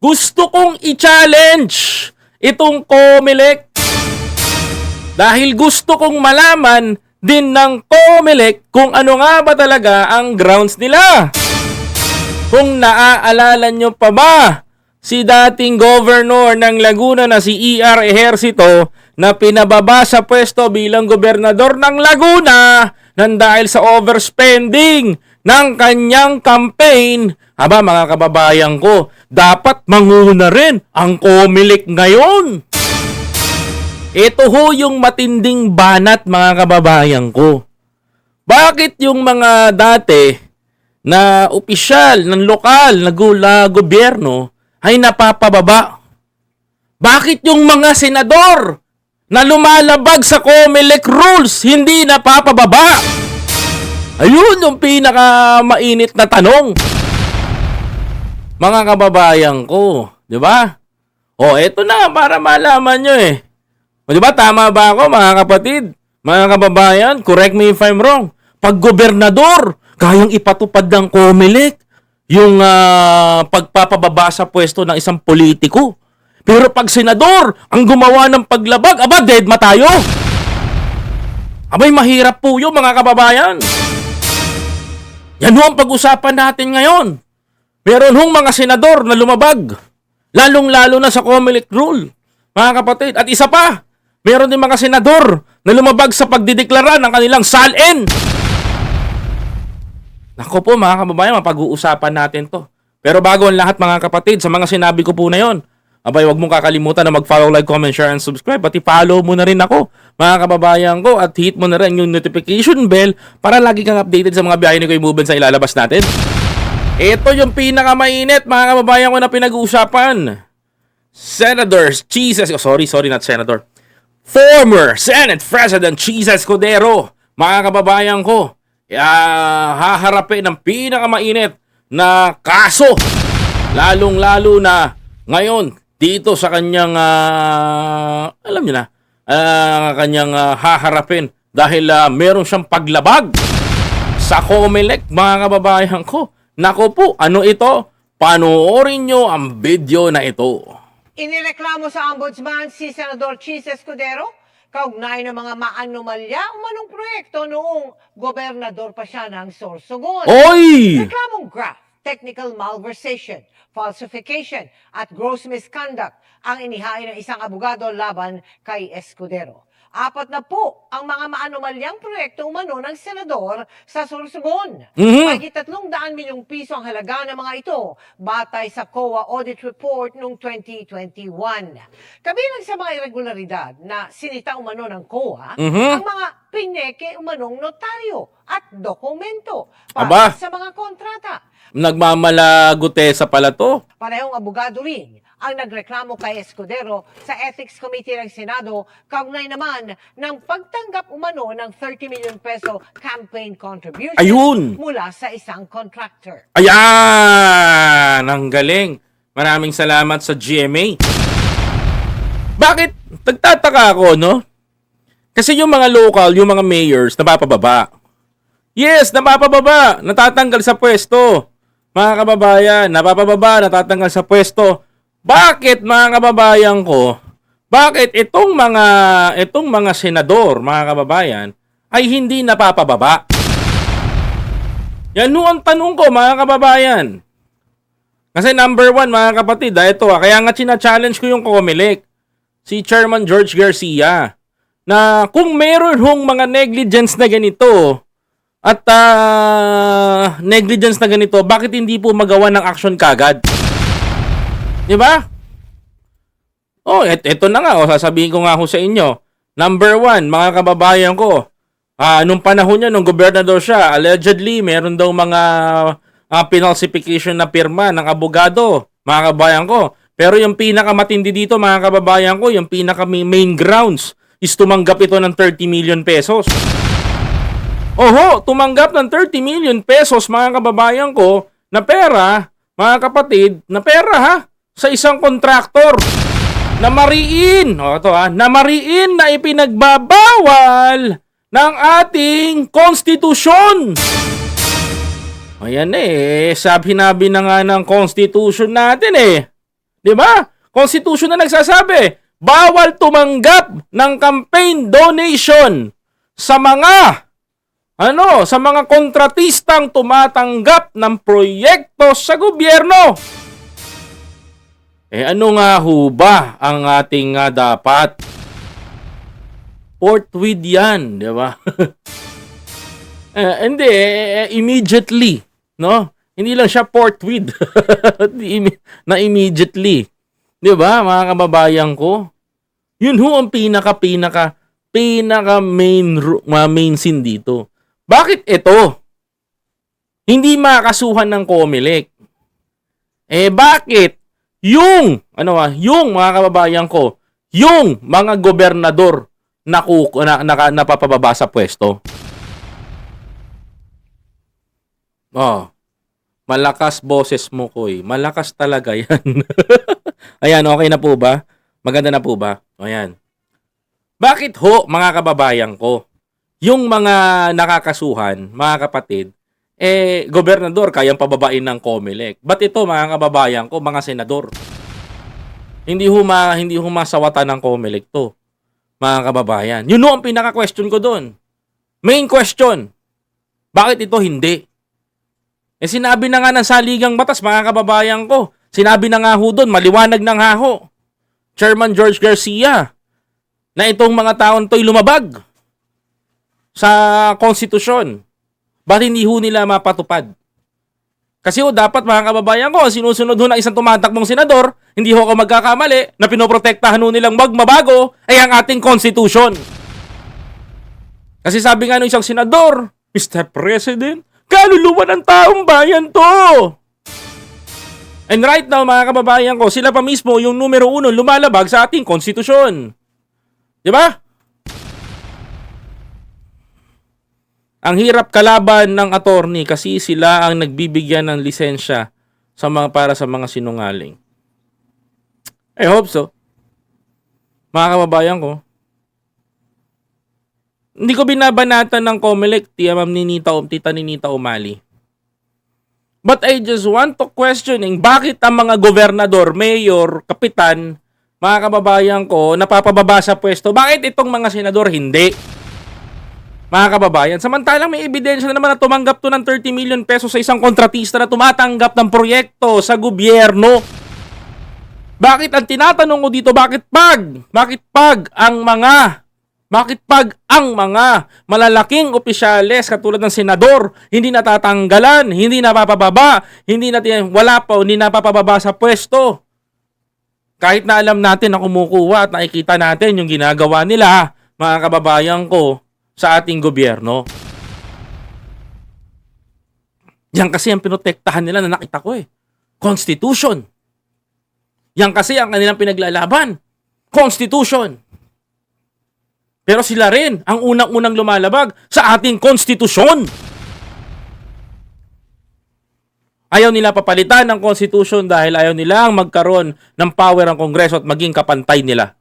Gusto kong i-challenge itong Comelec dahil gusto kong malaman din ng Comelec kung ano nga ba talaga ang grounds nila. Kung naaalala nyo pa ba si dating governor ng Laguna na si E.R. Ejercito na pinababa sa pwesto bilang gobernador ng Laguna nang dahil sa overspending ng kanyang campaign. Aba mga kababayan ko, dapat manguna rin ang Comelec ngayon. Ito ho yung matinding banat mga kababayan ko. Bakit yung mga dati na opisyal ng lokal na gobyerno ay napapababa? Bakit yung mga senador na lumalabag sa COMELEC rules hindi napapababa? Ayun yung pinaka mainit na tanong. Mga kababayan ko, 'di ba? O eto na para malaman nyo eh. O di ba tama ba ako mga kapatid? Mga kababayan, correct me if I'm wrong. Pag gobernador, kayang ipatupad ng COMELEC yung ah, pagpapababa sa pwesto ng isang politiko. Pero pag senador, ang gumawa ng paglabag, aba, dead ma tayo. Abay, mahirap po yun, mga kababayan. Yan ho ang pag-usapan natin ngayon. Meron hong mga senador na lumabag. Lalong-lalo na sa COMELEC rule. Mga kapatid. At isa pa, meron din mga senador na lumabag sa pagdideklara ng kanilang salin. Nako po mga kababayan, mapag-uusapan natin to. Pero bago ang lahat mga kapatid, sa mga sinabi ko po na yon, abay wag mong kakalimutan na mag-follow, like, comment, share, and subscribe. Pati follow mo na rin ako, mga kababayan ko, at hit mo na rin yung notification bell para lagi kang updated sa mga biyahe ni Kuya Movement sa ilalabas natin. Ito yung pinakamainit, mga kababayan ko na pinag-uusapan. Senators Jesus, oh, sorry, sorry, not Senator. Former Senate President Jesus Escudero, mga kababayan ko, ah, haharapin ng pinakamainit na kaso. Lalong-lalo na ngayon dito sa kanyang, ah, alam niyo na, ah, kanyang ah, haharapin dahil ah, meron siyang paglabag sa Comelec, mga kababayan ko. Nako po, ano ito? Panoorin nyo ang video na ito. Inireklamo sa ombudsman si Senador Chis Escudero kaugnay ng mga maanomalya umanong proyekto noong gobernador pa siya ng Sorsogon. Oy! Reklamong graft, technical malversation, falsification at gross misconduct ang inihain ng isang abogado laban kay Escudero. Apat na po ang mga maanomalyang proyekto umano ng senador sa Sorsogon. Mhm. Mahigit tatlong daan milyong piso ang halaga ng mga ito batay sa COA audit report noong 2021. Kabilang sa mga irregularidad na sinita umano ng COA, Mhm. ang mga pineke umanong notaryo at dokumento Aba. para sa mga kontrata. Nagmamalagutesa pala to. Parehong abogado rin ang nagreklamo kay Escudero sa Ethics Committee ng Senado kaugnay naman ng pagtanggap umano ng 30 million peso campaign contribution Ayun! mula sa isang contractor. Ayan! Ang galing. Maraming salamat sa GMA. Bakit? Nagtataka ako, no? Kasi yung mga local, yung mga mayors, napapababa. Yes, napapababa. Natatanggal sa pwesto. Mga kababayan, napapababa, natatanggal sa pwesto. Bakit, mga kababayan ko, bakit itong mga, itong mga senador, mga kababayan, ay hindi napapababa? Yan ho ang tanong ko, mga kababayan. Kasi number one, mga kapatid, ah, ito, ah, kaya nga china-challenge ko yung Comelec, si Chairman George Garcia, na kung meron hong mga negligence na ganito, at ah, negligence na ganito, bakit hindi po magawa ng action kagad? Di ba? Oh, et eto na nga, oh, sasabihin ko nga ho sa inyo. Number one, mga kababayan ko, ah, nung panahon niya, nung gobernador siya, allegedly, meron daw mga ah, pinalsification na pirma ng abogado, mga kababayan ko. Pero yung pinakamatindi dito, mga kababayan ko, yung pinaka main grounds is tumanggap ito ng 30 million pesos. Oho, tumanggap ng 30 million pesos, mga kababayan ko, na pera, mga kapatid, na pera ha, sa isang kontraktor na mariin, o ito ha, na mariin na ipinagbabawal ng ating konstitusyon. Ayan eh, sabi nabi na nga ng constitution natin eh. 'Di ba? Constitution na nagsasabi, bawal tumanggap ng campaign donation sa mga ano, sa mga kontratistang tumatanggap ng proyekto sa gobyerno. Eh ano nga ho ba ang ating nga dapat? Forthwith yan, di ba? eh, hindi, eh, immediately, no? Hindi lang siya forthwith. Na immediately. Di ba, mga kababayan ko? Yun ho ang pinaka-pinaka pinaka main ru- mga main scene dito. Bakit ito? Hindi makakasuhan ng Comelec. Eh bakit yung ano ah, yung mga kababayan ko, yung mga gobernador na, na, na, napapababa sa pwesto? Oh. Malakas boses mo, Koy. Malakas talaga yan. Ayan, okay na po ba? Maganda na po ba? Ayan. Bakit ho, mga kababayan ko, yung mga nakakasuhan, mga kapatid, eh, gobernador, kayang pababain ng COMELEC. Ba't ito, mga kababayan ko, mga senador? Hindi ho, ma, hindi ho masawatan ng COMELEC to, mga kababayan. Yun ho ang pinaka-question ko doon. Main question, bakit ito hindi? Eh sinabi na nga ng saligang batas, mga kababayan ko. Sinabi na nga ho doon, maliwanag ng haho. Chairman George Garcia, na itong mga taon to'y lumabag sa konstitusyon. Ba't hindi ho nila mapatupad? Kasi ho, dapat mga kababayan ko, sinusunod ho ng isang tumatakbong senador, hindi ho ako magkakamali, na pinoprotektahan ho nilang wag mabago, ay ang ating konstitusyon. Kasi sabi nga ng isang senador, Mr. President, kaluluwa ng taong bayan to. And right now, mga kababayan ko, sila pa mismo yung numero uno lumalabag sa ating konstitusyon. Di ba? Ang hirap kalaban ng attorney kasi sila ang nagbibigyan ng lisensya sa mga para sa mga sinungaling. I hope so. Mga kababayan ko. Hindi ko binabanatan ng Comelec, tiya ma'am Ninita o tita Ninita Umali. But I just want to questioning bakit ang mga gobernador, mayor, kapitan, mga kababayan ko, napapababa sa pwesto, bakit itong mga senador hindi? Mga kababayan, samantalang may ebidensya na naman na tumanggap to ng 30 million pesos sa isang kontratista na tumatanggap ng proyekto sa gobyerno. Bakit ang tinatanong ko dito, bakit pag? Bakit pag ang mga bakit pag ang mga malalaking opisyales katulad ng senador hindi natatanggalan, hindi napapababa, hindi natin wala pa hindi napapababa sa pwesto? Kahit na alam natin na kumukuha at nakikita natin yung ginagawa nila, mga kababayan ko, sa ating gobyerno. Yan kasi ang pinotektahan nila na nakita ko eh. Constitution. Yan kasi ang kanilang pinaglalaban. Constitution. Pero sila rin ang unang-unang lumalabag sa ating konstitusyon. Ayaw nila papalitan ng konstitusyon dahil ayaw nilang magkaroon ng power ang Kongreso at maging kapantay nila.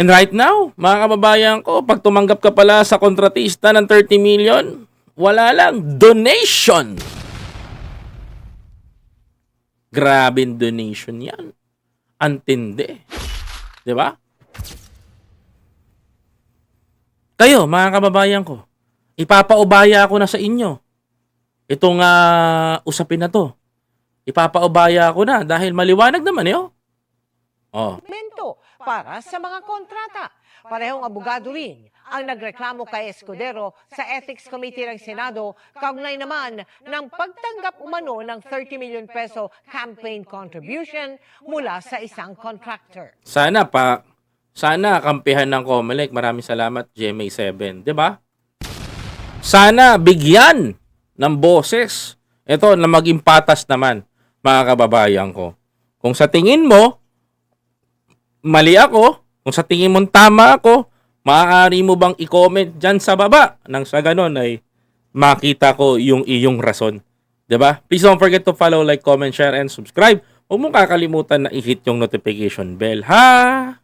And right now, mga kababayan ko, pag tumanggap ka pala sa kontratista ng 30 million, wala lang, donation. Grabing donation yan. Antindi. Di ba? Kayo, mga kababayan ko, ipapaubaya ako na sa inyo. Itong ah, usapin na to. Ipapaubaya ako na dahil maliwanag naman eh. Oh. Oh. Para sa mga kontrata. Parehong abogado rin ang nagreklamo kay Escudero sa Ethics Committee ng Senado kaugnay naman ng pagtanggap umano ng 30 million peso campaign contribution mula sa isang contractor. Sana pa sana kampihan ng Comelec. Maraming salamat GMA7, 'di ba? Sana bigyan ng boses. Ito na maging patas naman, mga kababayan ko. Kung sa tingin mo mali ako, kung sa tingin mo tama ako, maaari mo bang i-comment dyan sa baba nang sa ganon ay makita ko yung iyong rason. ba? Please don't forget to follow, like, comment, share, and subscribe. Huwag mong kakalimutan na i-hit yung notification bell, ha?